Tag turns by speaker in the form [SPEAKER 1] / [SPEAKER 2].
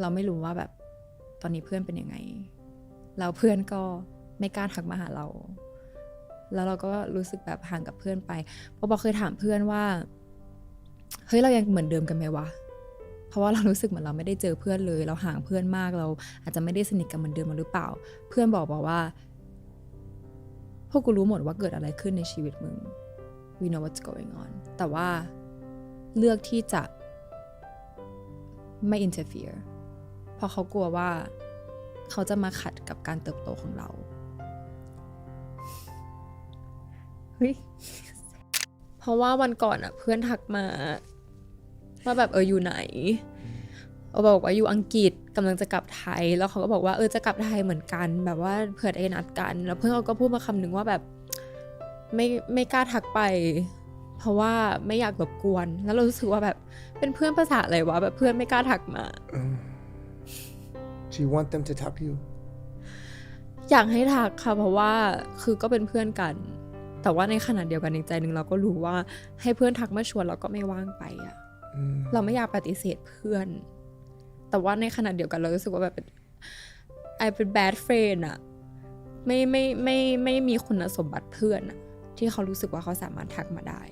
[SPEAKER 1] เราไม่รู้ว่าแบบตอนนี้เพื่อนเป็นยังไงแล้วเพื่อนก็ไม่กล้าทักมาหาเรา แล้วเราก็รู้สึกแบบห่างกับเพื่อนไปเพราะบอกเคยถามเพื่อนว่าเฮ้ยเรายังเหมือนเดิมกันไหมวะเพราะว่าเรารู้สึกเหมือนเราไม่ได้เจอเพื่อนเลย เราห่างเพื่อนมากเราอาจจะไม่ได้สนิทกันเหมือนเดิมหรือเปล่า เพื่อนบอกบอกว่า พวกกูรู้หมดว่าเกิดอะไรขึ้นในชีวิตมึง we know what's going on แต่ว่าเลือกที่จะไม่ interfere ราะเขากลัวว่า เขาจะมาขัดกับการเติบโตของเราเฮ้ยเพราะว่าวันก่อนอะเพื่อนทักมาว่าแบบเอออยู่ไหนเขาบอกว่าอยู่อังกฤษกำลังจะกลับไทย แล้วเขาก็บอกว่าเออจะกลับไทยเหมือนกัน แบบว่าเผื่อได้นัดกัน แล้วเพื่อนเขาก็พูดมาคำหนึ่งว่าแบบ ไม่ไม่กล้าทักไป เพราะว่าไม่อยากรบกวน แล้วเรารู้สึกว่าแบบเป็นเพื่อนภาษาอะไรวะแบบเพื่อนไม่กล้าทักมา
[SPEAKER 2] Do you want them to talk to you?
[SPEAKER 1] อยากให้ทักค่ะเพราะว่าคือก็เป็นเพื่อนกัน แต่ว่าในขณะเดียวกันในใจหนึ่งเราก็รู้ว่าให้เพื่อนทักมาชวนเราก็ไม่ว่างไปอะ
[SPEAKER 2] Mm.
[SPEAKER 1] เราไม่อยากปฏิเสธเพื่อน แต่ว่าในขณะเดียวกันเรารู้สึกว่าแบบไอเป็น bad friend อะไม่ไม่ไม่ไม่มีคุณสมบัติเพื่อนอะที่เขารู้สึกว่าเขาสามารถทักมาได้